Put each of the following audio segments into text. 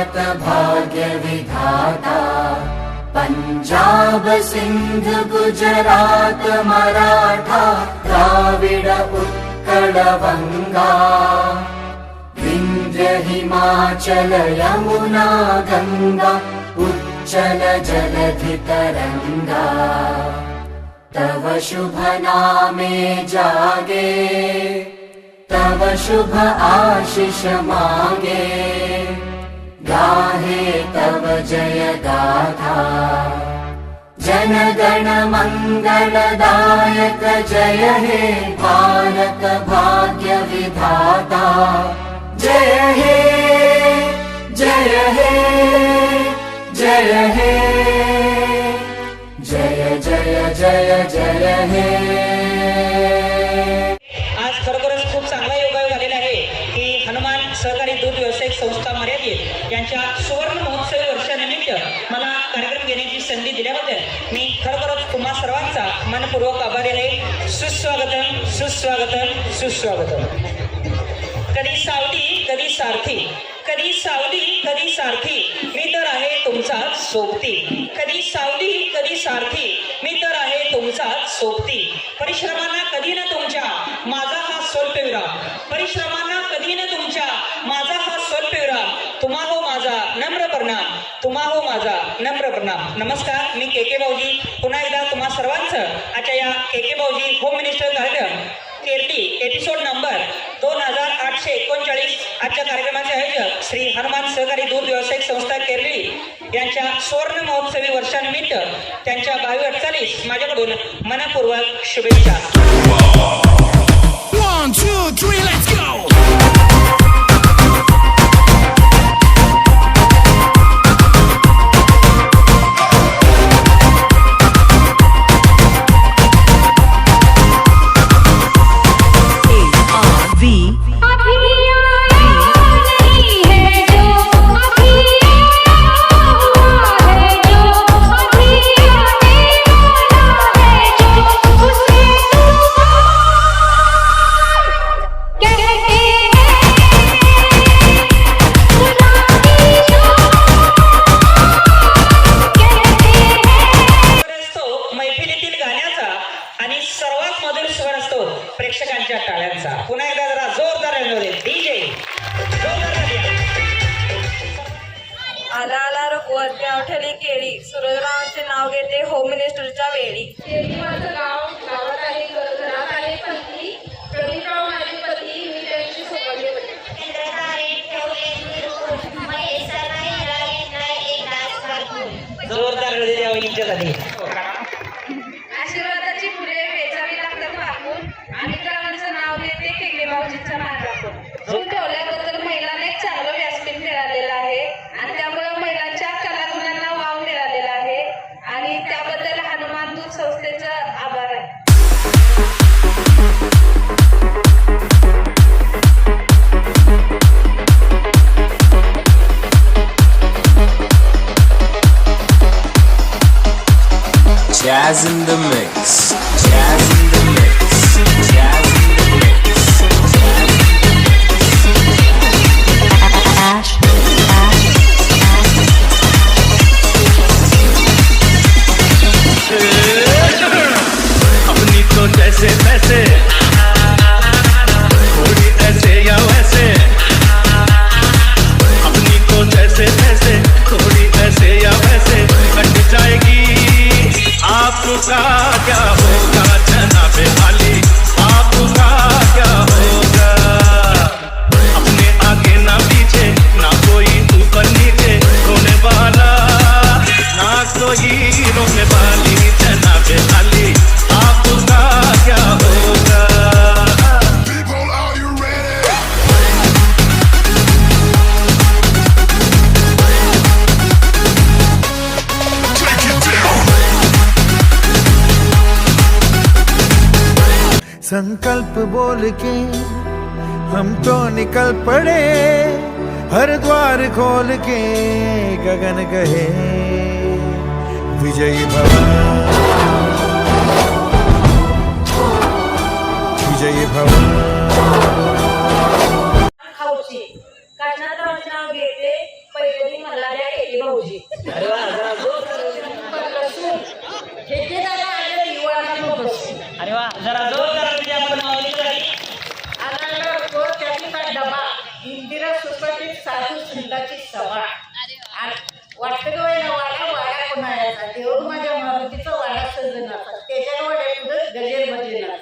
भारत भाग्य विधाता पंजाब सिंध गुजरात मराठा उत्कल बंगा विंध्य हिमाचल यमुना गंगा उच्चल जलधि तरंगा तव शुभ नामे जागे तव शुभ आशिष मागे गाहे तव जय गाथा जन जय हे भारत भाग्य विधाता। जय हे जय हे जय हे। जय जय जय जय हे मर्यादित. यांच्या सुवर्ण महोत्सवी वर्षानिमित्त मला कार्यक्रम घेण्याची संधी दिल्याबद्दल मी खरोखरच तुम्हा सर्वांचा मनपूर्वक आभारी आहे. सुस्वागतम सुस्वागतम सुस्वागतम. कधी सावली कधी सारथी. कधी सावली कधी सारथी. मी तर आहे तुमचा सोबती. कधी सावली कधी सारथी. मी तर आहे तुमचा सोबती. परिश्रमांना कधी ना तुमच्या. माझा हा स्वल्पविराम. परिश्रमांना कधी ना तुमच्या माझा हा स्वल्पविराम तुम्हा हो माझा नम्र प्रणाम तुम्हा हो माझा नम्र प्रणाम नमस्कार मी के के भाऊजी. पुन्हा एकदा तुम्हा सर्वांचं आजच्या या के के भाऊजी होम मिनिस्टर कार्यक्रम केरटी एपिसोड नंबर दोन हजार आठशे एकोणचाळीस आजच्या कार्यक्रमाचे आयोजक श्री हनुमान सहकारी दूध व्यावसायिक संस्था केरळी यांच्या सुवर्ण महोत्सवी वर्षानिमित्त त्यांच्या बावीस अडचाळीस माझ्याकडून मनपूर्वक शुभेच्छा. प्रेक्षकांच्या टाळ्यांचा. पुन्हा एकदा जरा जोरदार डीजे. आला आला रघुवर गावठली केळी. सुरजरावांचे नाव घेते होम मिनिस्टरच्या वेळी. माझं गाव गावात आहे घरात आहे पती प्रदीपराव माझे पती मी त्यांची सौभाग्यवती जोरदार द्या वहिनीच्यासाठी आशीर्वादाची jazz in the mix. संकल्प बोल के हम तो निकल पड़े हर द्वार खोल के गगन कहे विजयी भव। विजयी भव। नाव घेते पहिले मला द्या भाऊजी गजर बजलेला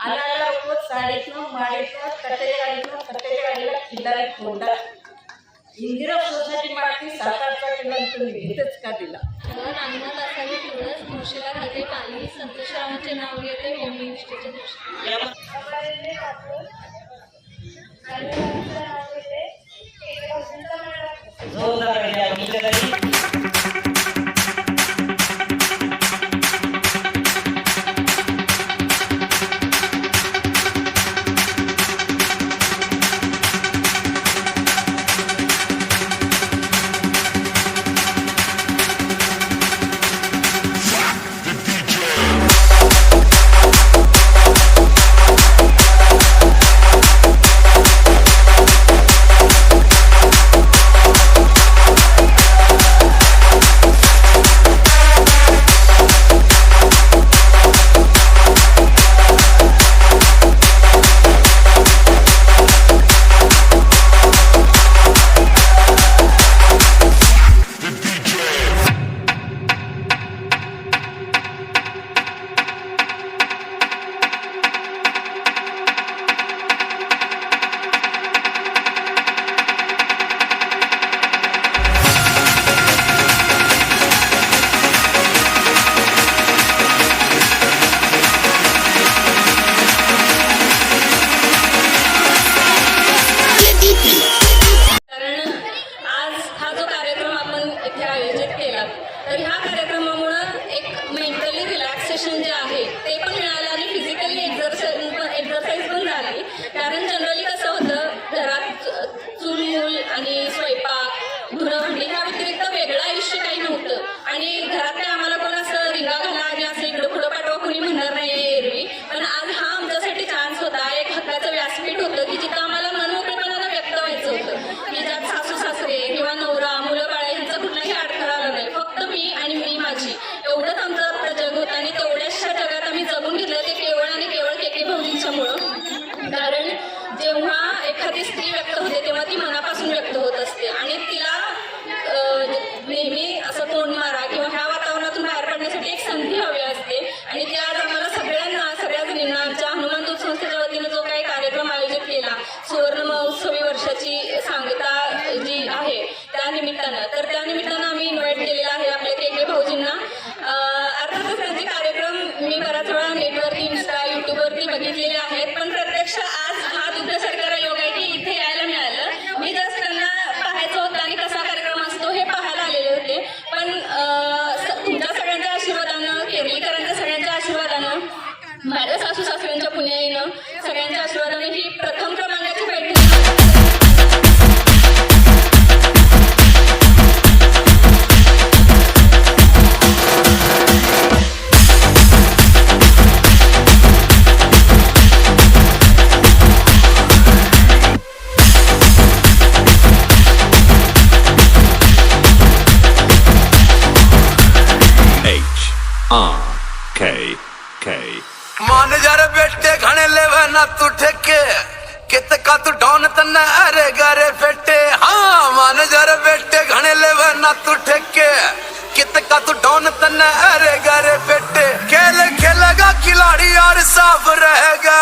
आला रोज साडीतनं माळीतनं कट्ट्याच्या गाडीतनं कट्ट्याच्या गाडीला किल्लाला तोंडा इंदिरा सोसायटी मराठी सातारचा किल्ला तुम्ही घेतच का दिला? अंगणात असावी तुळस मुशीला हवे पाणी संतोषरावांचे नाव घेत सेशन जे आहे ते पण मिळालं आणि फिजिकली एक्झरसाईज एक्झरसाईज पण झाली. कारण तोंड मारा किंवा ह्या वातावरणातून बाहेर पडण्यासाठी एक संधी हवी असते. आणि त्या आम्हाला सगळ्यांना सगळ्या जणींना आमच्या हनुमान दूध संस्थेच्या वतीनं जो काही कार्यक्रम आयोजित केला सुवर्ण महोत्सवी वर्षाची सांगता जी आहे त्या निमित्तानं. तर त्या निमित्तानं आम्ही इन्व्हाइट केलेला आहे आपल्या केके भाऊजींना. अर्थातच त्यांचे कार्यक्रम मी बऱ्याच वेळा नेटवरती इन्स्टा युट्यूबवरती बघितलेले आहेत पण प्रत्यक्ष K K. मान जर बेटे घणे लेवे ना तू ठेके कित का तू डॉन तन्ने अरे गरे फेटे हाँ मान जर बेटे घणे लेवे ना तू ठेके कित का तू डॉन तन्ने अरे गरे फेटे खेल खेलेगा खिलाड़ी यार साफ रहेगा